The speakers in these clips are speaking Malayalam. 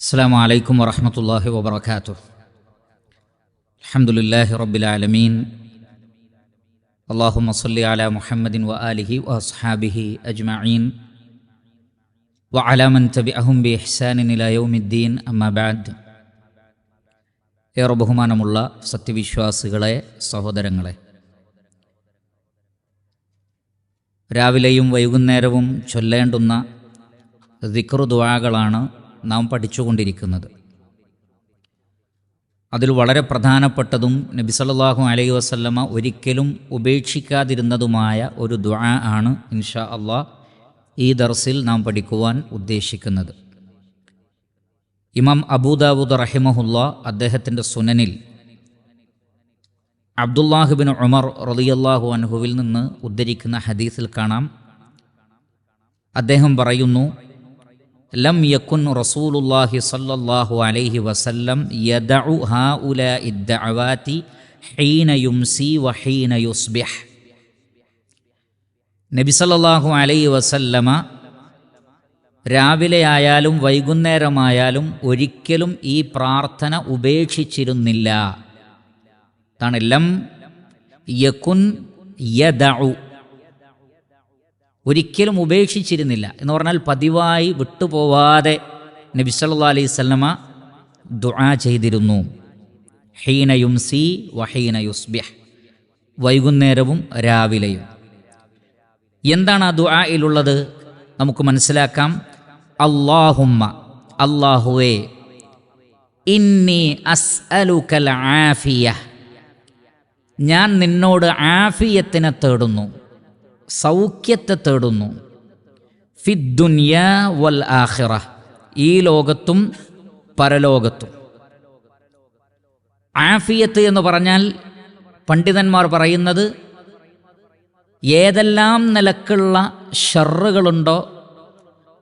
السلام عليكم ورحمة الله وبركاته الحمد لله رب العالمين اللهم صل على محمد وآله وأصحابه أجمعين وعلى من تبعهم بإحسان إلى يوم الدين أما بعد ഏറെ ബഹുമാനമുള്ള സത്യവിശ്വാസികളെ സഹോദരങ്ങളെ രാവിലെയും വൈകുന്നേരവും ചൊല്ലേണ്ടുന്ന ദിക്റു ദുആകളാണ് നാം പഠിച്ചുകൊണ്ടിരിക്കുന്നത്. അതിൽ വളരെ പ്രധാനപ്പെട്ടതും നബി സല്ലാഹു അലൈഹി വസല്ലമ ഒരിക്കലും ഉപേക്ഷിക്കാതിരുന്നതുമായ ഒരു ദുആ ആണ് ഇൻഷാ അള്ളാഹ് ഈ ദർസിൽ നാം പഠിക്കുവാൻ ഉദ്ദേശിക്കുന്നത്. ഇമാം അബൂദാവൂദ് റഹിമഹുല്ല അദ്ദേഹത്തിന്റെ സുനനിൽ അബ്ദുല്ലാഹുബിൻ ഉമർ റലിയല്ലാഹു അൻഹുവിൽ നിന്ന് ഉദ്ധരിക്കുന്ന ഹദീസിൽ കാണാം. അദ്ദേഹം പറയുന്നു ലം യക്കുൻ റസൂലുല്ലാഹി സല്ലല്ലാഹു അലൈഹി വസല്ലം യദഉ ഹാഉലാ ഇദ്ദഅവാതി ഹീന യുംസി വഹീന യുസ്ബിഹ്. നബി സല്ലല്ലാഹു അലൈഹി വസല്ലമ രാവിലെ ആയാലും വൈകുന്നേരമായാലും ഒരിക്കലും ഈ പ്രാർത്ഥന ഉപേക്ഷിച്ചിരുന്നില്ല. തണലം യക്കുൻ യദഉ ഒരിക്കലും ഉപേക്ഷിച്ചിരുന്നില്ല എന്ന് പറഞ്ഞാൽ പതിവായി വിട്ടുപോവാതെ നബി അലൈഹി സ്വലമ ദുആ ചെയ്തിരുന്നു. ഹീനയും സി വഹീന യുസ്ബിഹ്. വൈകുന്നേരവും രാവിലെയും. എന്താണ് ആ ദുആയിലുള്ളത് നമുക്ക് മനസ്സിലാക്കാം. അള്ളാഹുമ്മ അള്ളാഹുവേ ഇന്നി അസ്അലുക്കൽ ആഫിയ. ഞാൻ നിന്നോട് ആഫിയത്തിനെ തേടുന്നു. സൗഖ്യത്തെ തേടുന്നു. ഫിദ്ദുനിയ വൽ ആഖിറ. ഈ ലോകത്തും പരലോകത്തും. ആഫിയത്ത് എന്ന് പറഞ്ഞാൽ പണ്ഡിതന്മാർ പറയുന്നത് ഏതെല്ലാം നിലക്കുള്ള ഷറുകളുണ്ടോ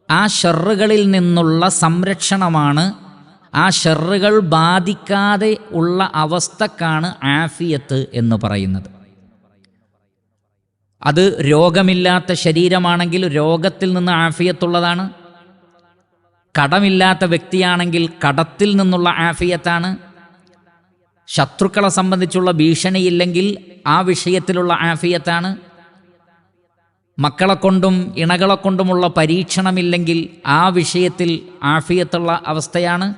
ആ ഷറുകളിൽ നിന്നുള്ള സംരക്ഷണമാണ് ആ ഷറുകൾ ബാധിക്കാതെ ഉള്ള അവസ്ഥക്കാണ് ആഫിയത്ത് എന്ന് പറയുന്നത്. അത് രോഗമില്ലാത്ത ശരീരമാണെങ്കിൽ രോഗത്തിൽ നിന്ന് ആഫിയത്തുള്ളതാണ്. കടമില്ലാത്ത വ്യക്തിയാണെങ്കിൽ കടത്തിൽ നിന്നുള്ള ആഫിയത്താണ്. ശത്രുക്കളെ സംബന്ധിച്ചുള്ള ഭീഷണിയില്ലെങ്കിൽ ആ വിഷയത്തിലുള്ള ആഫിയത്താണ്. മക്കളെ കൊണ്ടും ഇണകളെ കൊണ്ടുമുള്ള പരീക്ഷണമില്ലെങ്കിൽ ആ വിഷയത്തിൽ ആഫിയത്തുള്ള അവസ്ഥയാണ്.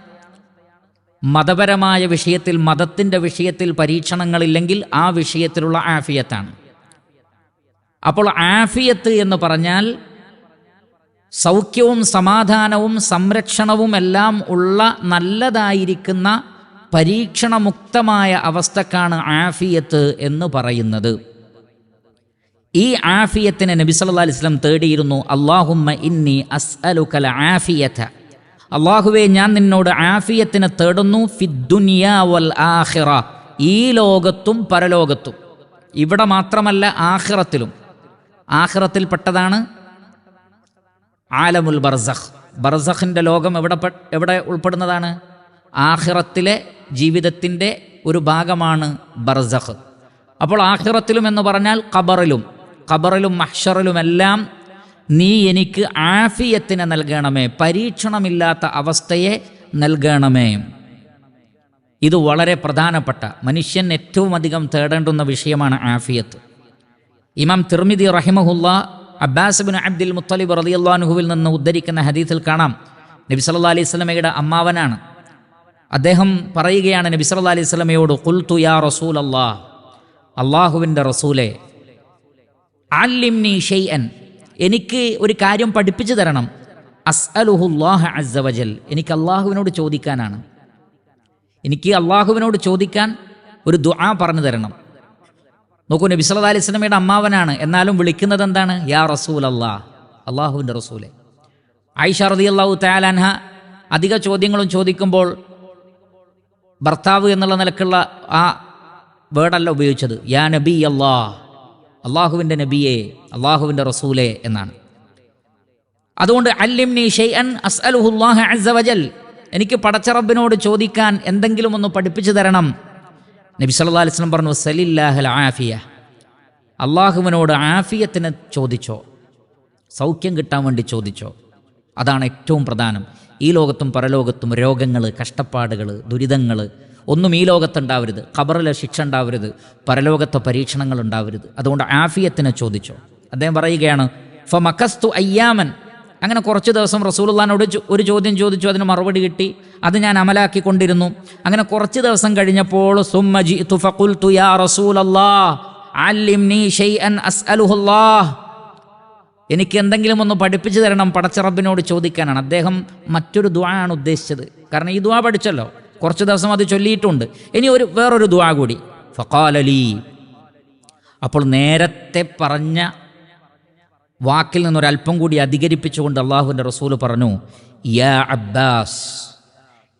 മതപരമായ വിഷയത്തിൽ മതത്തിന്റെ വിഷയത്തിൽ പരീക്ഷണങ്ങളില്ലെങ്കിൽ ആ വിഷയത്തിലുള്ള ആഫിയത്താണ്. അപ്പോൾ ആഫിയത്ത് എന്ന് പറഞ്ഞാൽ സൗഖ്യവും സമാധാനവും സംരക്ഷണവും എല്ലാം ഉള്ള നല്ലതായിരിക്കുന്ന പരീക്ഷണമുക്തമായ അവസ്ഥക്കാണ് ആഫിയത്ത് എന്ന് പറയുന്നത്. ഈ ആഫിയത്തിനെ നബി സല്ലാ അലൈഹി വസല്ലം തേടിയിരുന്നു. അള്ളാഹുമ്മ ഇന്നി അസ്അലുക്കൽ ആഫിയത. അള്ളാഹുവെ ഞാൻ നിന്നോട് ആഫിയത്തിനെ തേടുന്നു. ഫിദ്ദുനിയ വൽ ആഹിറ ഈ ലോകത്തും പരലോകത്തും. ഇവിടെ മാത്രമല്ല ആഖിറത്തിലും പെട്ടതാണ് ആലമുൽ ബർസഖ്. ബർസഖിന്റെ ലോകം എവിടെ എവിടെ ഉൾപ്പെടുന്നതാണ്? ആഖിറത്തിലെ ജീവിതത്തിന്റെ ഒരു ഭാഗമാണ് ബർസഖ്. അപ്പോൾ ആഖിറത്തിലും എന്ന് പറഞ്ഞാൽ ഖബറിലും ഖബറിലും മഹ്ഷറിലുമെല്ലാം നീ എനിക്ക് ആഫിയത്തിനെ നൽകണമേ പരീക്ഷണമില്ലാത്ത അവസ്ഥയെ നൽകണമേ. ഇത് വളരെ പ്രധാനപ്പെട്ട മനുഷ്യൻ ഏറ്റവും അധികം തേടേണ്ടുന്ന വിഷയമാണ് ആഫിയത്ത്. ഇമാം തിർമിദി റഹിമഹുല്ല അബ്ബാസ് ബിൻ അബ്ദുൽ മുത്തലിബ് റലിയുല്ലാനുഹുവിൽ നിന്ന് ഉദ്ധരിക്കുന്ന ഹദീസിൽ കാണാം. നബി സല്ലാ അലൈഹി സ്വലമയുടെ അമ്മാവനാണ്. അദ്ദേഹം പറയുകയാണ് നബി സല്ലാ അലൈഹി സ്വലമയോട് കുൽത്തു യാ റസൂൽ അള്ളാഹ് അള്ളാഹുവിന്റെ റസൂലെ അല്ലിംനി ഷെയ്അൻ എനിക്ക് ഒരു കാര്യം പഠിപ്പിച്ചു തരണം. അസ് അലുഹുല്ലാഹ് അസ്സവജൽ എനിക്ക് അള്ളാഹുവിനോട് ചോദിക്കാനാണ്. എനിക്ക് അള്ളാഹുവിനോട് ചോദിക്കാൻ ഒരു ദുആ പറഞ്ഞു തരണം. നോക്കൂ നബി സല്ലല്ലാഹു അലൈഹി വസല്ലമയുടെ അമ്മാവനാണ്. എന്നാലും വിളിക്കുന്നത് എന്താണ്? യാ റസൂൽ അള്ളാ അള്ളാഹുവിന്റെ റസൂലെ. ആയിഷ റളിയല്ലാഹു തആലാൻഹ അധിക ചോദ്യങ്ങളും ചോദിക്കുമ്പോൾ ഭർത്താവ് എന്നുള്ള നിലക്കുള്ള ആ വേർഡല്ല ഉപയോഗിച്ചത്. യാ നബി അള്ളാ അള്ളാഹുവിന്റെ നബിയെ അള്ളാഹുവിന്റെ റസൂലെ എന്നാണ്. അതുകൊണ്ട് അല്ലിംനി ഷെയ്അൻ അസ്അലുഹുല്ലാഹ വജൽ. എനിക്ക് പടച്ചറബിനോട് ചോദിക്കാൻ എന്തെങ്കിലും ഒന്ന് പഠിപ്പിച്ചു തരണം. നബി സല്ലല്ലാഹു അലൈഹി വസല്ലം പറഞ്ഞു സലില്ലാഹൽ ആഫിയ. അള്ളാഹുവിനോട് ആഫിയത്തിന് ചോദിച്ചോ? സൗഖ്യം കിട്ടാൻ വേണ്ടി ചോദിച്ചോ? അതാണ് ഏറ്റവും പ്രധാനം. ഈ ലോകത്തും പരലോകത്തും രോഗങ്ങൾ കഷ്ടപ്പാടുകൾ ദുരിതങ്ങൾ ഒന്നും ഈ ലോകത്തുണ്ടാവരുത്. ഖബറിലെ ശിക്ഷ ഉണ്ടാവരുത്. പരലോകത്തെ പരീക്ഷണങ്ങൾ ഉണ്ടാവരുത്. അതുകൊണ്ട് ആഫിയത്തിനെ ചോദിച്ചോ? അദ്ദേഹം പറയുകയാണ് ഫ മക്കസ്തു അയ്യാമൻ അങ്ങനെ കുറച്ച് ദിവസം റസൂലുള്ളാനോട് ചോ- ഒരു ചോദ്യം ചോദിച്ചു അതിന് മറുപടി കിട്ടി. അത് ഞാൻ അമലാക്കിക്കൊണ്ടിരുന്നു. അങ്ങനെ കുറച്ച് ദിവസം കഴിഞ്ഞപ്പോൾ എനിക്ക് എന്തെങ്കിലും ഒന്ന് പഠിപ്പിച്ചു തരണം പടച്ച റബ്ബിനോട് ചോദിക്കാനാണ്. അദ്ദേഹം മറ്റൊരു ദുആ ആണ് ഉദ്ദേശിച്ചത്. കാരണം ഈ ദുആ പഠിച്ചല്ലോ. കുറച്ച് ദിവസം അത് ചൊല്ലിയിട്ടുണ്ട്. ഇനി ഒരു വേറൊരു ദുആ കൂടി. ഫക്കാലലി അപ്പോൾ നേരത്തെ പറഞ്ഞ വാക്കിൽ നിന്നൊരല്പം കൂടി അധികരിപ്പിച്ചുകൊണ്ട് അള്ളാഹുവിന്റെ റസൂൽ പറഞ്ഞു യാ അബ്ബാസ്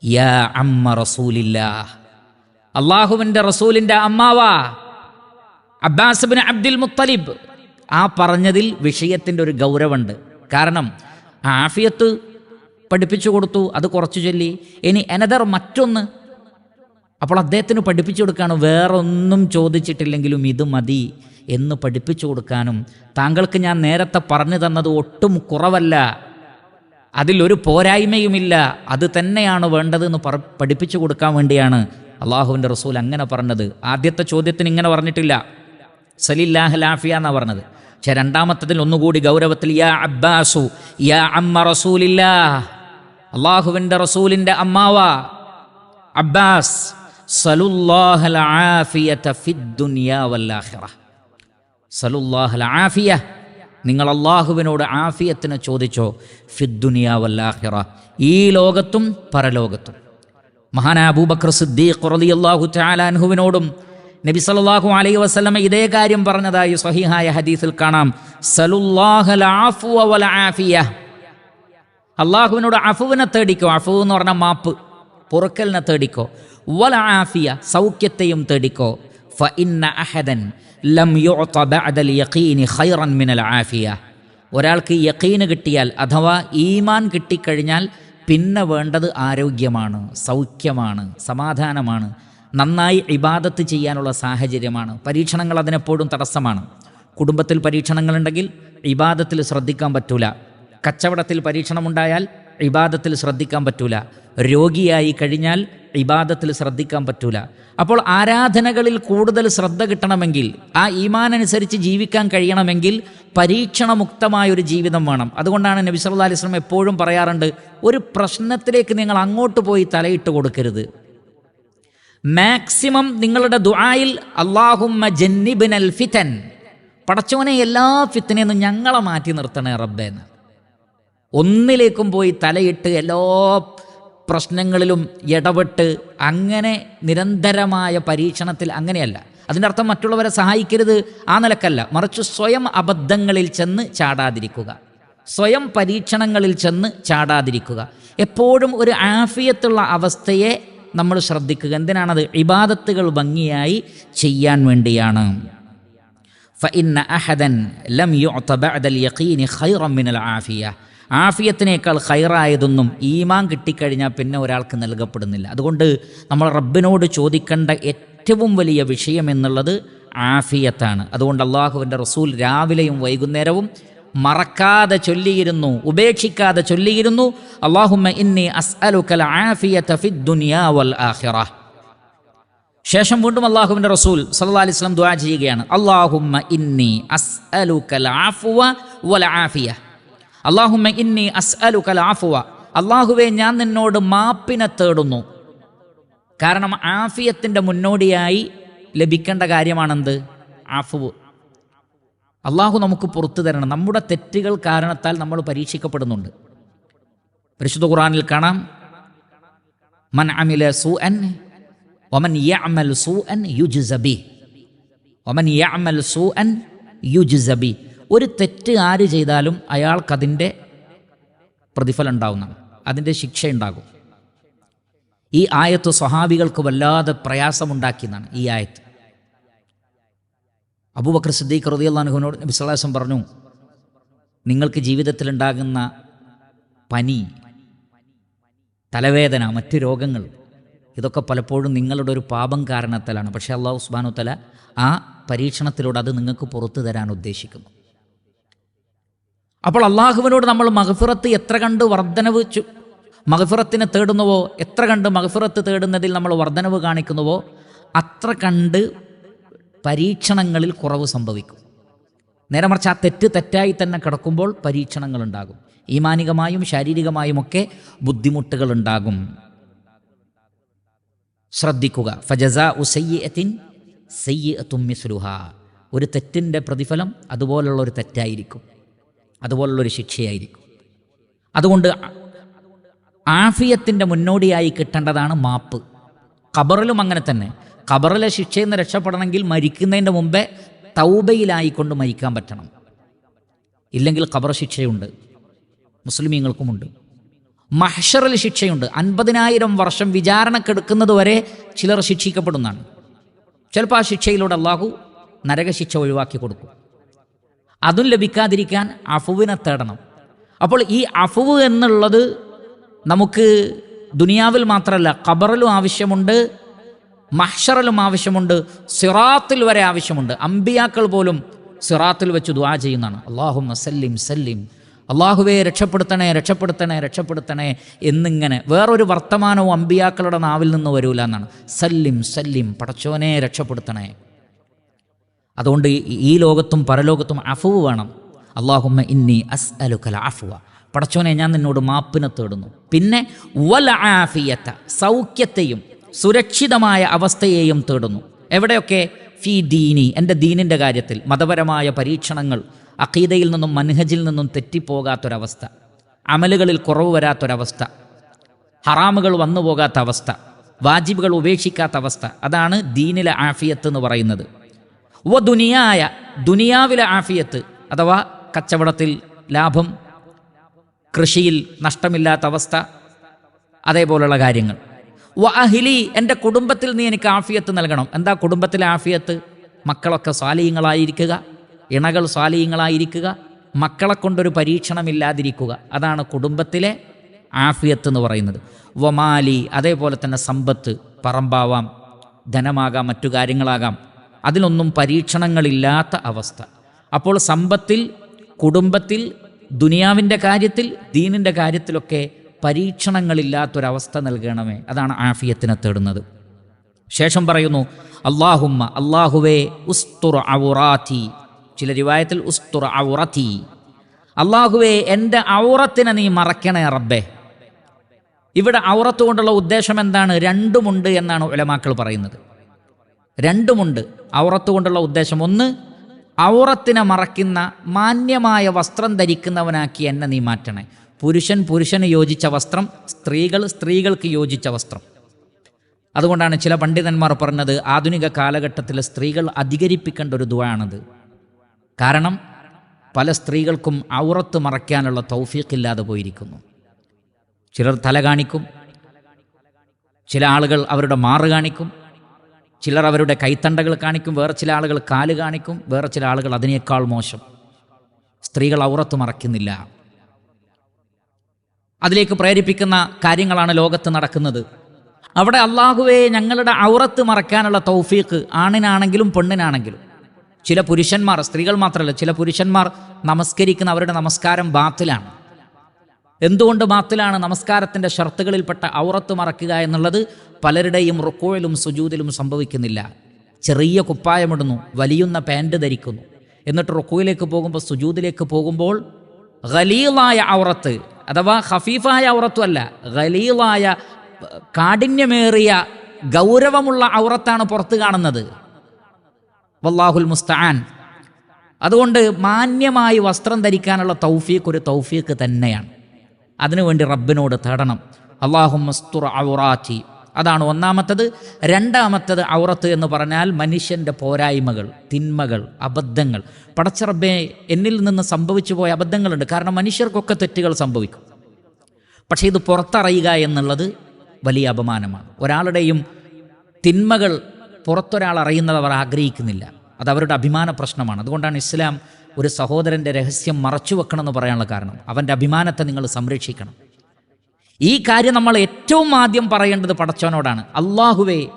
യാ അമ്മ റസൂലില്ല. അള്ളാഹുവിന്റെ റസൂലിന്റെ അമ്മാവാ അബ്ബാസ് ബിൻ അബ്ദുൽ മുത്തലിബ്. ആ പറഞ്ഞതിൽ വിഷയത്തിന്റെ ഒരു ഗൗരവമുണ്ട്. കാരണം ആഫിയത്ത് പഠിപ്പിച്ചു കൊടുത്തു അത് കുറച്ചു ചൊല്ലി. ഇനി എനദർ മറ്റൊന്ന്. അപ്പോൾ അദ്ദേഹത്തിന് പഠിപ്പിച്ചു കൊടുക്കുകയാണ് വേറൊന്നും ചോദിച്ചിട്ടില്ലെങ്കിലും ഇത് മതി. എന്ന് പഠിപ്പിച്ചു കൊടുക്കാനും താങ്കൾക്ക് ഞാൻ നേരത്തെ പറഞ്ഞു തന്നത് ഒട്ടും കുറവല്ല. അതിലൊരു പോരായ്മയുമില്ല. അത് തന്നെയാണ് വേണ്ടതെന്ന് പറ പഠിപ്പിച്ചു കൊടുക്കാൻ വേണ്ടിയാണ് അള്ളാഹുവിന്റെ റസൂൽ അങ്ങനെ പറഞ്ഞത്. ആദ്യത്തെ ചോദ്യത്തിന് ഇങ്ങനെ പറഞ്ഞിട്ടില്ല. സലില്ലാഹ് ലാഫിയ എന്നാണ് പറഞ്ഞത്. പക്ഷെ രണ്ടാമത്തതിൽ ഒന്നുകൂടി ഗൗരവത്തിൽ യാ അബ്ബാസു യാ അമ്മ റസൂലില്ലാ. അള്ളാഹുവിന്റെ റസൂലിന്റെ അമ്മാവ. അബ്ബാസ് സലുല്ലാഹൽ ആഫിയത ഫിദ്ദുനിയ വല്ലാഖിറ സലുല്ലാഹൽ ആഫിയ. നിങ്ങൾ അള്ളാഹുവിനോട് ആഫിയത്തിന് ചോദിച്ചോ ഫിദ്ദുനിയാവല്ലാഹിറ ഈ ലോകത്തും പരലോകത്തും. മഹാനായ അബൂബക്കർ സിദ്ദീഖ് റളിയല്ലാഹു അൻഹുവിനോടും നബി സല്ലല്ലാഹു അലൈഹി വസല്ലമ ഇതേ കാര്യം പറഞ്ഞതായി സഹിഹായ ഹദീസിൽ കാണാം. ആഫിയ. അള്ളാഹുവിനോട് അഫുവിനെ തേടിക്കോ. അഫു എന്ന് പറഞ്ഞ മാപ്പ്. പൊറുക്കലിനെ തേടിക്കോ. വല ആഫിയ സൗഖ്യത്തെയും തേടിക്കോ. ഫ ഇന്ന അഹദൻ ലം യുഅത ബഅദൽ യഖീനി ഖൈറൻ മിനൽ ആഫിയ. ഒരാൾക്ക് യക്കീന് കിട്ടിയാൽ അഥവാ ഈമാൻ കിട്ടിക്കഴിഞ്ഞാൽ പിന്നെ വേണ്ടത് ആരോഗ്യമാണ് സൗഖ്യമാണ് സമാധാനമാണ് നന്നായി ഇബാദത്ത് ചെയ്യാനുള്ള സാഹചര്യമാണ് പരീക്ഷണങ്ങൾ അതിനെപ്പോഴും തടസ്സമാണ്. കുടുംബത്തിൽ പരീക്ഷണങ്ങളുണ്ടെങ്കിൽ ഇബാദത്തിൽ ശ്രദ്ധിക്കാൻ പറ്റൂല. കച്ചവടത്തിൽ പരീക്ഷണമുണ്ടായാൽ ഇബാദത്തിൽ ശ്രദ്ധിക്കാൻ പറ്റൂല. രോഗിയായി കഴിഞ്ഞാൽ ഇബാദത്തിൽ ശ്രദ്ധിക്കാൻ പറ്റൂല. അപ്പോൾ ആരാധനകളിൽ കൂടുതൽ ശ്രദ്ധ കിട്ടണമെങ്കിൽ ആ ഈമാൻ അനുസരിച്ച് ജീവിക്കാൻ കഴിയണമെങ്കിൽ പരീക്ഷണമുക്തമായ ഒരു ജീവിതം വേണം. അതുകൊണ്ടാണ് നബി സല്ലല്ലാഹു അലൈഹി വസല്ലം എപ്പോഴും പറയാറുണ്ട് ഒരു പ്രശ്നത്തിലേക്ക് നിങ്ങൾ അങ്ങോട്ട് പോയി തലയിട്ട് കൊടുക്കരുത്. മാക്സിമം നിങ്ങളുടെ ദുആയിൽ അള്ളാഹുമ്മ ജന്നിബിനൽ ഫിതൻ. പടച്ചോനെ എല്ലാ ഫിത്തനെയൊന്നും ഞങ്ങളെ മാറ്റി നിർത്തണേ റബ്ബേന്ന് ഒന്നിലേക്കും പോയി തലയിട്ട് എല്ലാ പ്രശ്നങ്ങളിലും ഇടപെട്ട് അങ്ങനെ നിരന്തരമായ പരീക്ഷണത്തിൽ അങ്ങനെയല്ല. അതിന്റെ അർത്ഥം മറ്റുള്ളവരെ സഹായിക്കരുത് ആ നിലക്കല്ല. മറിച്ച് സ്വയം അബദ്ധങ്ങളിൽ ചെന്ന് ചാടാതിരിക്കുക. സ്വയം പരീക്ഷണങ്ങളിൽ ചെന്ന് ചാടാതിരിക്കുക. എപ്പോഴും ഒരു ആഫിയത്തുള്ള അവസ്ഥയെ നമ്മൾ ശ്രദ്ധിക്കുക. എന്തിനാണത്? ഇബാദത്തുകൾ ഭംഗിയായി ചെയ്യാൻ വേണ്ടിയാണ്. ഫഇന്ന അഹദൻ ലം യുഅത ബഅദൽ യഖീനി ഖൈറൻ മിനൽ ആഫിയ. ആഫിയത്തിനേക്കാൾ ഖൈറായതൊന്നും ഈമാൻ കിട്ടിക്കഴിഞ്ഞാൽ പിന്നെ ഒരാൾക്ക് നൽകപ്പെടുന്നില്ല. അതുകൊണ്ട് നമ്മൾ റബ്ബിനോട് ചോദിക്കേണ്ട ഏറ്റവും വലിയ വിഷയം എന്നുള്ളത് ആഫിയത്താണ്. അതുകൊണ്ട് അള്ളാഹുവിന്റെ റസൂൽ രാവിലെയും വൈകുന്നേരവും മറക്കാതെ ചൊല്ലിയിരുന്നു ഉപേക്ഷിക്കാതെ ചൊല്ലിയിരുന്നു അള്ളാഹുമ്മ ഇന്നി അസ്അലുക്കൽ ആഫിയത വൽ ആഖിറ. ശേഷം വീണ്ടും അള്ളാഹുവിന്റെ റസൂൽ സല്ലാ അലൈഹി വസല്ലം ദുആ ചെയ്യുകയാണ് അള്ളാഹുമ്മ ഇന്നി അസ്അലുക്കൽ ആഫുവ വൽ ആഫിയ അള്ളാഹുമ്മ ഇന്നി അസ്അലുക്കൽ ആഫുവ അള്ളാഹുവെ ഞാൻ നിന്നോട് മാപ്പിനെ തേടുന്നു. കാരണം ആഫിയത്തിന്റെ മുന്നോടിയായി ലഭിക്കേണ്ട കാര്യമാണെന്ത്? ആഫുവ് അള്ളാഹു നമുക്ക് പുറത്തു തരണം. നമ്മുടെ തെറ്റുകൾ കാരണത്താൽ നമ്മൾ പരീക്ഷിക്കപ്പെടുന്നുണ്ട്. പരിശുദ്ധ ഖുറാനിൽ കാണാം മൻ അമില സു അൻ ഒമൻ യഅമൽ സു അൻ യുജ്സബി ഒമൻ യഅമൽ സു അൻ യുജ്സബി ഒരു തെറ്റ് ആര് ചെയ്താലും അയാൾക്കതിന്റെ പ്രതിഫലം ഉണ്ടാവുന്നതാണ് അതിന്റെ ശിക്ഷ ഉണ്ടാകും ഈ ആയത്ത് സ്വഹാബികൾക്ക് വല്ലാതെ പ്രയാസമുണ്ടാക്കിയെന്നാണ് ഈ ആയത്ത്. അബൂബക്കർ സിദ്ദീഖ് റുദിയുള്ളഹുനോട് അലൈഹി പറഞ്ഞു നിങ്ങൾക്ക് ജീവിതത്തിലുണ്ടാകുന്ന പനി തലവേദന മറ്റ് രോഗങ്ങൾ ഇതൊക്കെ പലപ്പോഴും നിങ്ങളുടെ ഒരു പാപം കാരണത്താലാണ്. പക്ഷേ അള്ളാഹു സുബാനു തല ആ പരീക്ഷണത്തിലൂടെ അത് നിങ്ങൾക്ക് പുറത്തു തരാൻ ഉദ്ദേശിക്കുന്നു. അപ്പോൾ അള്ളാഹുവിനോട് നമ്മൾ മഹഫിറത്ത് എത്ര കണ്ട് വർധനവ് ചു- മഹഫിറത്തിനെ തേടുന്നുവോ? എത്ര കണ്ട് മഹഫിറത്ത് തേടുന്നതിൽ നമ്മൾ വർധനവ് കാണിക്കുന്നുവോ? അത്ര കണ്ട് പരീക്ഷണങ്ങളിൽ കുറവ് സംഭവിക്കും. നേരെ മറിച്ച് ആ തെറ്റ് തെറ്റായി തന്നെ കിടക്കുമ്പോൾ പരീക്ഷണങ്ങൾ ഉണ്ടാകും ഈമാനികമായും ശാരീരികമായും ഒക്കെ ബുദ്ധിമുട്ടുകൾ ഉണ്ടാകും ശ്രദ്ധിക്കുക ഫജസ ഉസയ്യത്തിൻ സയ്യത്തുമ്മിസ്ലുഹ ഒരു തെറ്റിന്റെ പ്രതിഫലം അതുപോലുള്ള ഒരു തെറ്റായിരിക്കും. അതുപോലുള്ളൊരു ശിക്ഷയായിരിക്കും. അതുകൊണ്ട് ആഫിയത്തിന്റെ മുന്നോടിയായി കിട്ടേണ്ടതാണ് മാപ്പ്. ഖബറിലും അങ്ങനെ തന്നെ. ഖബറിലെ ശിക്ഷയിൽ നിന്ന് രക്ഷപ്പെടണമെങ്കിൽ മരിക്കുന്നതിന്റെ മുമ്പേ തൗബയിലായിക്കൊണ്ട് മരിക്കാൻ പറ്റണം. ഇല്ലെങ്കിൽ ഖബർ ശിക്ഷയുണ്ട്. മുസ്ലിമീങ്ങൾക്കുമുണ്ട്. മഹ്ഷറിൽ ശിക്ഷയുണ്ട്. അൻപതിനായിരം വർഷം വിചാരണക്കെടുക്കുന്നത് വരെ ചിലർ ശിക്ഷിക്കപ്പെടുന്നതാണ്. ചിലപ്പോൾ ആ ശിക്ഷയിലൂടെ അള്ളാഹു നരകശിക്ഷ ഒഴിവാക്കി കൊടുക്കും. അതും ലഭിക്കാതിരിക്കാൻ അഫുവിനെ തേടണം. അപ്പോൾ ഈ അഫുവ് എന്നുള്ളത് നമുക്ക് ദുനിയാവിൽ മാത്രമല്ല ഖബറിലും ആവശ്യമുണ്ട് മഹ്ഷറിലും ആവശ്യമുണ്ട് സിറാത്തിൽ വരെ ആവശ്യമുണ്ട്. അമ്പിയാക്കൾ പോലും സിറാത്തിൽ വെച്ച് ദുആ ചെയ്യുന്നതാണ്. അള്ളാഹു സല്ലിം സല്ലിം. അള്ളാഹുവെ രക്ഷപ്പെടുത്തണേ രക്ഷപ്പെടുത്തണേ രക്ഷപ്പെടുത്തണേ എന്നിങ്ങനെ. വേറൊരു വർത്തമാനവും അമ്പിയാക്കളുടെ നാവിൽ നിന്ന് വരൂല എന്നാണ്. സല്ലിം സല്ലിം പടച്ചോനെ രക്ഷപ്പെടുത്തണേ. അതുകൊണ്ട് ഈ- ലോകത്തും പരലോകത്തും അഫുവ് വേണം. അള്ളാഹുമ്മ ഇന്നി അസ് അലുക്കല അഫുവ. പടച്ചോനെ ഞാൻ നിന്നോട് മാപ്പിനെ തേടുന്നു. പിന്നെ വൽ സൗഖ്യത്തെയും സുരക്ഷിതമായ അവസ്ഥയെയും തേടുന്നു. എവിടെയൊക്കെ? ഫി ദീനി എന്റെ ദീനിന്റെ കാര്യത്തിൽ. മതപരമായ പരീക്ഷണങ്ങൾ അഖീദയിൽ നിന്നും മൻഹജിൽ നിന്നും തെറ്റിപ്പോകാത്തൊരവസ്ഥ. അമലുകളിൽ കുറവ് വരാത്തൊരവസ്ഥ. ഹറാമുകൾ വന്നു പോകാത്ത അവസ്ഥ വാജിബുകൾ ഉപേക്ഷിക്കാത്ത അവസ്ഥ അതാണ് ദീനിലെ ആഫിയത്ത് എന്ന് പറയുന്നത്. വ ദുനിയായ ദുനിയാവിലെ ആഫിയത്ത് അഥവാ കച്ചവടത്തിൽ ലാഭം കൃഷിയിൽ നഷ്ടമില്ലാത്ത അവസ്ഥ അതേപോലുള്ള കാര്യങ്ങൾ. വ അഹിലി എന്റെ കുടുംബത്തിൽ നീ എനിക്ക് ആഫിയത്ത് നൽകണം. എന്താ കുടുംബത്തിലെ ആഫിയത്ത്? മക്കളൊക്കെ സ്വാലീയങ്ങളായിരിക്കുക ഇണകൾ സ്വാലീയങ്ങളായിരിക്കുക മക്കളെ കൊണ്ടൊരു പരീക്ഷണമില്ലാതിരിക്കുക. അതാണ് കുടുംബത്തിലെ ആഫിയത്ത് എന്ന് പറയുന്നത്. വമാലി അതേപോലെ തന്നെ സമ്പത്ത് പറമ്പാവാം ധനമാകാം മറ്റു കാര്യങ്ങളാകാം. അതിലൊന്നും പരീക്ഷണങ്ങളില്ലാത്ത അവസ്ഥ. അപ്പോൾ സമ്പത്തിൽ കുടുംബത്തിൽ ദുനിയാവിന്റെ കാര്യത്തിൽ ദീനിന്റെ കാര്യത്തിലൊക്കെ പരീക്ഷണങ്ങളില്ലാത്തൊരവസ്ഥ നൽകണമേ. അതാണ് ആഫിയത്തിനെ തേടുന്നത്. ശേഷം പറയുന്നു അള്ളാഹുമ്മ അള്ളാഹുവേ ഉസ്തുർ ഔറാത്തി ചില റിവായത്തിൽ ഉസ്തുർ ഔറത്തി അള്ളാഹുവേ എന്റെ ഔറത്തിനെ നീ മറക്കണേ റബ്ബേ. ഇവിടെ ഔറത്ത് കൊണ്ടുള്ള ഉദ്ദേശം എന്താണ്? രണ്ടുമുണ്ട് എന്നാണ് ഉലമാക്കൾ പറയുന്നത്. രണ്ടുമുണ്ട്. ഔറത്ത് കൊണ്ടുള്ള ഉദ്ദേശം ഒന്ന് ഔറത്തിനെ മറയ്ക്കുന്ന മാന്യമായ വസ്ത്രം ധരിക്കുന്നവനാക്കി എന്നെ നീ മാറ്റണേ. പുരുഷൻ പുരുഷന് യോജിച്ച വസ്ത്രം സ്ത്രീകൾ സ്ത്രീകൾക്ക് യോജിച്ച വസ്ത്രം. അതുകൊണ്ടാണ് ചില പണ്ഡിതന്മാർ പറഞ്ഞത് ആധുനിക കാലഘട്ടത്തിൽ സ്ത്രീകൾ അധികരിപ്പിക്കേണ്ട ഒരു ദുവാണത്. കാരണം പല സ്ത്രീകൾക്കും ഔറത്ത് മറയ്ക്കാനുള്ള തൗഫീഖില്ലാതെ പോയിരിക്കുന്നു. ചിലർ തല കാണിക്കും ചില ആളുകൾ അവരുടെ മാറ് കാണിക്കും ചിലർ അവരുടെ കൈത്തണ്ടകൾ കാണിക്കും വേറെ ചില ആളുകൾ കാൽ കാണിക്കും വേറെ ചില ആളുകൾ അതിനേക്കാൾ മോശം. സ്ത്രീകൾ ഔറത്ത് മറക്കുന്നില്ല അതിലേക്ക് പ്രേരിപ്പിക്കുന്ന കാര്യങ്ങളാണ് ലോകത്ത് നടക്കുന്നത്. അവിടെ അള്ളാഹുവെ ഞങ്ങളുടെ ഔറത്ത് മറക്കാനുള്ള തൗഫീഖ് ആണിനാണെങ്കിലും പെണ്ണിനാണെങ്കിലും. ചില പുരുഷന്മാർ സ്ത്രീകൾ മാത്രമല്ല ചില പുരുഷന്മാർ നമസ്കരിക്കുന്ന അവരുടെ നമസ്കാരം ബാത്തിലാണ്. എന്തുകൊണ്ട് മാത്തിലാണ് നമസ്കാരത്തിന്റെ ഷർത്തുകളിൽപ്പെട്ട ഔറത്ത് മറക്കുക എന്നുള്ളത് പലരുടെയും റുക്കോയിലും സുജൂതിലും സംഭവിക്കുന്നില്ല. ചെറിയ കുപ്പായമിടുന്നു വലിയുന്ന പാന്റ് ധരിക്കുന്നു. എന്നിട്ട് റുക്കോയിലേക്ക് പോകുമ്പോൾ സുജൂതിലേക്ക് പോകുമ്പോൾ ഖലീലായ ഔറത്ത് അഥവാ ഹഫീഫായ ഔറത്തും അല്ല ഖലീലായ കാഠിന്യമേറിയ ഗൗരവമുള്ള ഔറത്താണ് പുറത്ത് കാണുന്നത്. വല്ലാഹുൽ മുസ്താൻ അതുകൊണ്ട് മാന്യമായി വസ്ത്രം ധരിക്കാനുള്ള തൗഫീഖ് ഒരു തൗഫീഖ് തന്നെയാണ്. അതിനുവേണ്ടി റബ്ബിനോട് തേടണം. അള്ളാഹു മസ്തുർ ഔറാറ്റി അതാണ് ഒന്നാമത്തത്. രണ്ടാമത്തത് ഔറത്ത് എന്ന് പറഞ്ഞാൽ മനുഷ്യന്റെ പോരായ്മകൾ തിന്മകൾ അബദ്ധങ്ങൾ. പടച്ച റബ്ബെ എന്നിൽ നിന്ന് സംഭവിച്ചു പോയ അബദ്ധങ്ങളുണ്ട്. കാരണം മനുഷ്യർക്കൊക്കെ തെറ്റുകൾ സംഭവിക്കും. പക്ഷേ ഇത് പുറത്തറിയുക എന്നുള്ളത് വലിയ അപമാനമാണ്. ഒരാളുടെയും തിന്മകൾ പുറത്തൊരാൾ അറിയുന്നത് അവർ ആഗ്രഹിക്കുന്നില്ല. അത് അവരുടെ അഭിമാന പ്രശ്നമാണ്. അതുകൊണ്ടാണ് ഇസ്ലാം ഒരു സഹോദരന്റെ രഹസ്യം മറച്ചു വെക്കണമെന്ന് പറയാനുള്ള കാരണം അവന്റെ അഭിമാനത്തെ നിങ്ങൾ സംരക്ഷിക്കണം. ഈ കാര്യം നമ്മൾ ഏറ്റവും ആദ്യം പറയേണ്ടത് പടച്ചവനോടാണ്. അള്ളാഹുവേ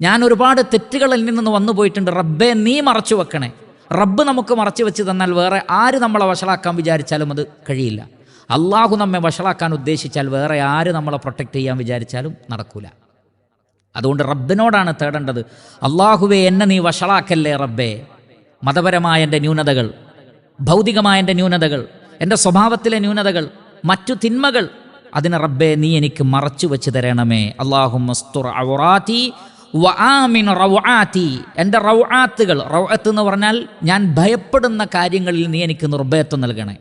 ഞാൻ ഒരുപാട് തെറ്റുകൾ എന്നിൽ നിന്ന് വന്നു പോയിട്ടുണ്ട്. റബ്ബെ നീ മറച്ചു വെക്കണേ. റബ്ബ് നമുക്ക് മറച്ചു വെച്ച് തന്നാൽ വേറെ ആര് നമ്മളെ വഷളാക്കാൻ വിചാരിച്ചാലും അത് കഴിയില്ല. അള്ളാഹു നമ്മെ വഷളാക്കാൻ ഉദ്ദേശിച്ചാൽ വേറെ ആര് നമ്മളെ പ്രൊട്ടക്റ്റ് ചെയ്യാൻ വിചാരിച്ചാലും നടക്കൂല. അതുകൊണ്ട് റബ്ബിനോടാണ് തേടേണ്ടത്. അള്ളാഹുവേ എന്നെ നീ വഷളാക്കല്ലേ റബ്ബേ? മതപരമായ എന്റെ ന്യൂനതകൾ ഭൗതികമായ എന്റെ ന്യൂനതകൾ എന്റെ സ്വഭാവത്തിലെ ന്യൂനതകൾ മറ്റു തിന്മകൾ അതിന് റബ്ബെ നീ എനിക്ക് മറച്ചു വെച്ച് തരണമേ. അള്ളാഹുറാത്തി എന്റെ റൗആത്തുകൾ റൗഅത്ത് എന്ന് പറഞ്ഞാൽ ഞാൻ ഭയപ്പെടുന്ന കാര്യങ്ങളിൽ നീ എനിക്ക് നിർഭയത്വം നൽകണേ.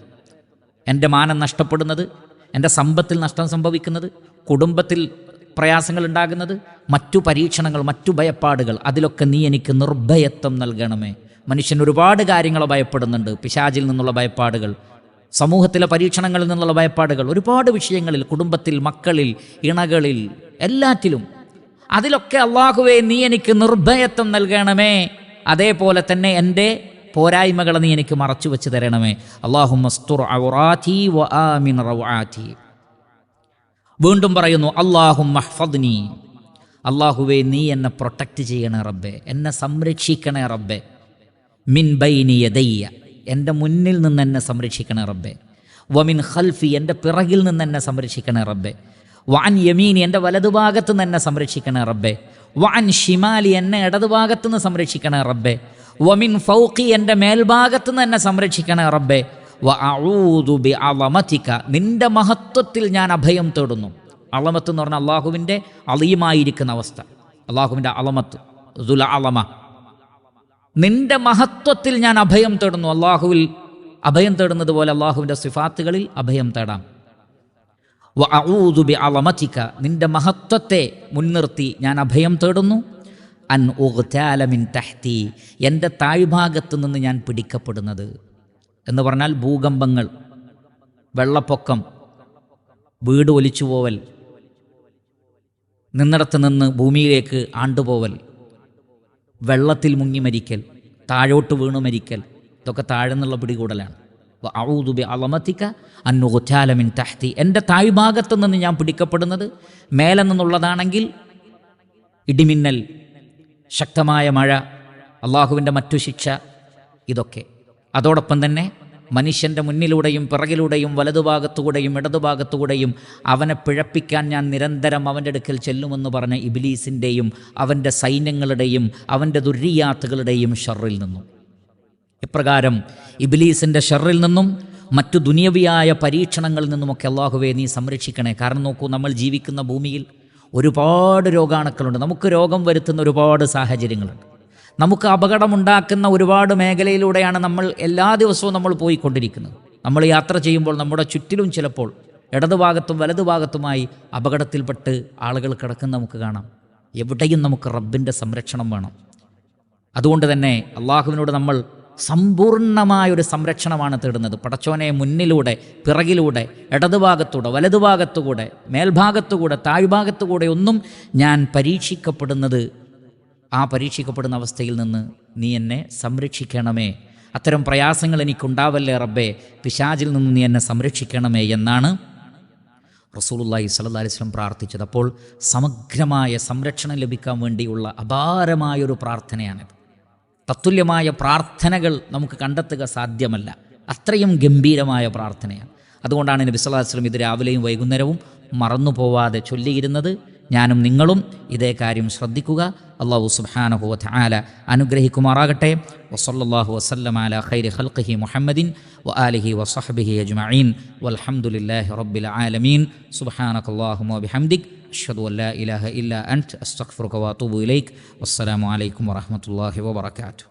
എന്റെ മാനം നഷ്ടപ്പെടുന്നത് എന്റെ സമ്പത്തിൽ നഷ്ടം സംഭവിക്കുന്നത് കുടുംബത്തിൽ പ്രയാസങ്ങൾ ഉണ്ടാകുന്നത് മറ്റു പരീക്ഷണങ്ങൾ മറ്റു ഭയപ്പാടുകൾ അതിലൊക്കെ നീ എനിക്ക് നിർഭയത്വം നൽകണമേ. മനുഷ്യൻ ഒരുപാട് കാര്യങ്ങൾ ഭയപ്പെടുന്നുണ്ട്. പിശാചിൽ നിന്നുള്ള ഭയപ്പാടുകൾ സമൂഹത്തിലെ പരീക്ഷണങ്ങളിൽ നിന്നുള്ള ഭയപ്പാടുകൾ ഒരുപാട് വിഷയങ്ങളിൽ കുടുംബത്തിൽ മക്കളിൽ ഇണകളിൽ എല്ലാറ്റിലും. അതിലൊക്കെ അള്ളാഹുവെ നീ എനിക്ക് നിർഭയത്വം നൽകണമേ. അതേപോലെ തന്നെ എന്റെ പോരായ്മകളെ നീ എനിക്ക് മറച്ചു വെച്ച് തരണമേ അള്ളാഹു വീണ്ടും പറയുന്നു അള്ളാഹു മഹ്ഫദ്നി അള്ളാഹുവെ നീ എന്നെ പ്രൊട്ടക്റ്റ് ചെയ്യണേ റബ്ബെ. എന്നെ സംരക്ഷിക്കണേ റബ്ബെ. മിൻ ബൈനി യദയ്യ. എന്റെ മുന്നിൽ നിന്ന് എന്നെ സംരക്ഷിക്കണേ റബ്ബെ. വമിൻ ഖൽഫി എന്റെ പിറകിൽ നിന്ന് എന്നെ സംരക്ഷിക്കണേ റബ്ബെ. വാൻ യമീനി എന്റെ വലതുഭാഗത്ത് നിന്ന് എന്നെ സംരക്ഷിക്കണേ റബ്ബെ. വാൻ ഷിമാലി എന്നെ ഇടതുഭാഗത്ത് നിന്ന് സംരക്ഷിക്കണേ റബ്ബെ. വമിൻ ഫൗഖി എന്റെ മേൽഭാഗത്ത് നിന്ന് എന്നെ സംരക്ഷിക്കണേ റബ്ബെ. വ അഊദു ബി അളമതിക നിന്റെ മഹത്വത്തിൽ ഞാൻ അഭയം തേടുന്നു. അളമത്ത് എന്ന് പറഞ്ഞാൽ അള്ളാഹുവിന്റെ അളിയുമായിരിക്കുന്ന അവസ്ഥ. അള്ളാഹുവിന്റെ അളമത്ത് അളമ. നിന്റെ മഹത്വത്തിൽ ഞാൻ അഭയം തേടുന്നു. അള്ളാഹുവിൽ അഭയം തേടുന്നത് പോലെ അള്ളാഹുവിന്റെ സിഫാത്തുകളിൽ അഭയം തേടാം. വ അഊദു നിന്റെ മഹത്വത്തെ മുൻനിർത്തി ഞാൻ അഭയം തേടുന്നു. അൻ ഉഗ്താല മിൻ തഹ്തി. എന്റെ താഴ്ഭാഗത്ത് നിന്ന് ഞാൻ പിടിക്കപ്പെടുന്നത്. എന്ന് പറഞ്ഞാൽ ഭൂകമ്പങ്ങൾ വെള്ളപ്പൊക്കം വീട് ഒലിച്ചുപോവൽ നിന്നിടത്ത് നിന്ന് ഭൂമിയിലേക്ക് ആണ്ടുപോവൽ വെള്ളത്തിൽ മുങ്ങി മരിക്കൽ താഴോട്ട് വീണു മരിക്കൽ ഇതൊക്കെ താഴെ നിന്നുള്ള പിടികൂടലാണ് ഔദുബി അളമത്തിക്ക അന്നുകുറ്റാലമിൻ തഹ്തി. എന്റെ താഴ്ഭാഗത്തു നിന്ന് ഞാൻ പിടിക്കപ്പെടുന്നത് മേലെ നിന്നുള്ളതാണെങ്കിൽ ഇടിമിന്നൽ ശക്തമായ മഴ അള്ളാഹുവിന്റെ മറ്റു ശിക്ഷ ഇതൊക്കെ. അതോടൊപ്പം തന്നെ മനുഷ്യന്റെ മുന്നിലൂടെയും പിറകിലൂടെയും വലതുഭാഗത്തുകൂടെയും ഇടതുഭാഗത്തുകൂടെയും അവനെ പിഴപ്പിക്കാൻ ഞാൻ നിരന്തരം അവന്റെ അടുക്കൽ ചെല്ലുമെന്ന് പറഞ്ഞ ഇബിലീസിന്റെയും അവന്റെ സൈന്യങ്ങളുടെയും അവന്റെ ദുര്യാത്തുകളുടെയും ഷറിൽ നിന്നും. ഇപ്രകാരം ഇബിലീസിന്റെ ഷെറിൽ നിന്നും മറ്റു ദുനിയവിയായ പരീക്ഷണങ്ങളിൽ നിന്നുമൊക്കെ അള്ളാഹുവെ നീ സംരക്ഷിക്കണേ. കാരണം നോക്കൂ നമ്മൾ ജീവിക്കുന്ന ഭൂമിയിൽ ഒരുപാട് രോഗാണുക്കളുണ്ട്. നമുക്ക് രോഗം വരുത്തുന്ന ഒരുപാട് സാഹചര്യങ്ങളുണ്ട്. നമുക്ക് അപകടമുണ്ടാക്കുന്ന ഒരുപാട് മേഖലയിലൂടെയാണ് നമ്മൾ എല്ലാ ദിവസവും നമ്മൾ പോയിക്കൊണ്ടിരിക്കുന്നത്. നമ്മൾ യാത്ര ചെയ്യുമ്പോൾ നമ്മുടെ ചുറ്റിലും ചിലപ്പോൾ ഇടതുഭാഗത്തും വലതുഭാഗത്തുമായി അപകടത്തിൽപ്പെട്ട് ആളുകൾ കിടക്കുന്ന നമുക്ക് കാണാം. എവിടെയും നമുക്ക് റബ്ബിന്റെ സംരക്ഷണം വേണം. അതുകൊണ്ട് തന്നെ അള്ളാഹുവിനോട് നമ്മൾ സമ്പൂർണമായൊരു സംരക്ഷണമാണ് തേടുന്നത്. പടച്ചോനെ മുന്നിലൂടെ പിറകിലൂടെ ഇടതുഭാഗത്തൂടെ വലതുഭാഗത്തുകൂടെ മേൽഭാഗത്തുകൂടെ താഴ്ഭാഗത്തുകൂടെ ഒന്നും ഞാൻ പരീക്ഷിക്കപ്പെടുന്നത് ആ പരീക്ഷിക്കപ്പെടുന്ന അവസ്ഥയിൽ നിന്ന് നീ എന്നെ സംരക്ഷിക്കണമേ. അത്തരം പ്രയാസങ്ങൾ എനിക്കുണ്ടാവല്ലേ റബ്ബേ. പിശാചിൽ നിന്ന് നീ എന്നെ സംരക്ഷിക്കണമേ എന്നാണ് റസൂലുള്ളാഹി സ്വല്ലല്ലാഹി അലൈഹി വസല്ലം പ്രാർത്ഥിച്ചത്. അപ്പോൾ സമഗ്രമായ സംരക്ഷണം ലഭിക്കാൻ വേണ്ടിയുള്ള അപാരമായൊരു പ്രാർത്ഥനയാണിത്. തത്തുല്യമായ പ്രാർത്ഥനകൾ നമുക്ക് കണ്ടെത്തുക സാധ്യമല്ല. അത്രയും ഗംഭീരമായ പ്രാർത്ഥനയാണ്. അതുകൊണ്ടാണ് നബി സല്ലല്ലാഹു വസ്ലം ഇത് രാവിലെയും വൈകുന്നേരവും മറന്നു പോവാതെ ചൊല്ലിയിരുന്നത്. ഞാനും നിങ്ങളും ഇതേ കാര്യം ശ്രദ്ധിക്കുക. അള്ളാഹു സുബ്ഹാനഹു വതആല അനുഗ്രഹിക്കുമാറാകട്ടെ. വസല്ലല്ലാഹു വസല്ലം ഖൈർ ഖൽഖിഹി മുഹമ്മദിൻ വ ആലിഹി വസഹ്ബിഹി അജ്മഈൻ. വൽഹംദുലില്ലാഹി റബ്ബിൽ ആലമീൻ. സുബ്ഹാനകല്ലാഹുമ്മ വബിഹംദിക്. അഷ്ഹദു അല്ലാ ഇലാഹ ഇല്ല അൻത. അസ്തഗ്ഫിറുക വഅതൂബു ഇലൈക്. വസ്സലാമു അലൈക്കും വറഹ്മത്തുള്ളാഹി വബറകാതുഹു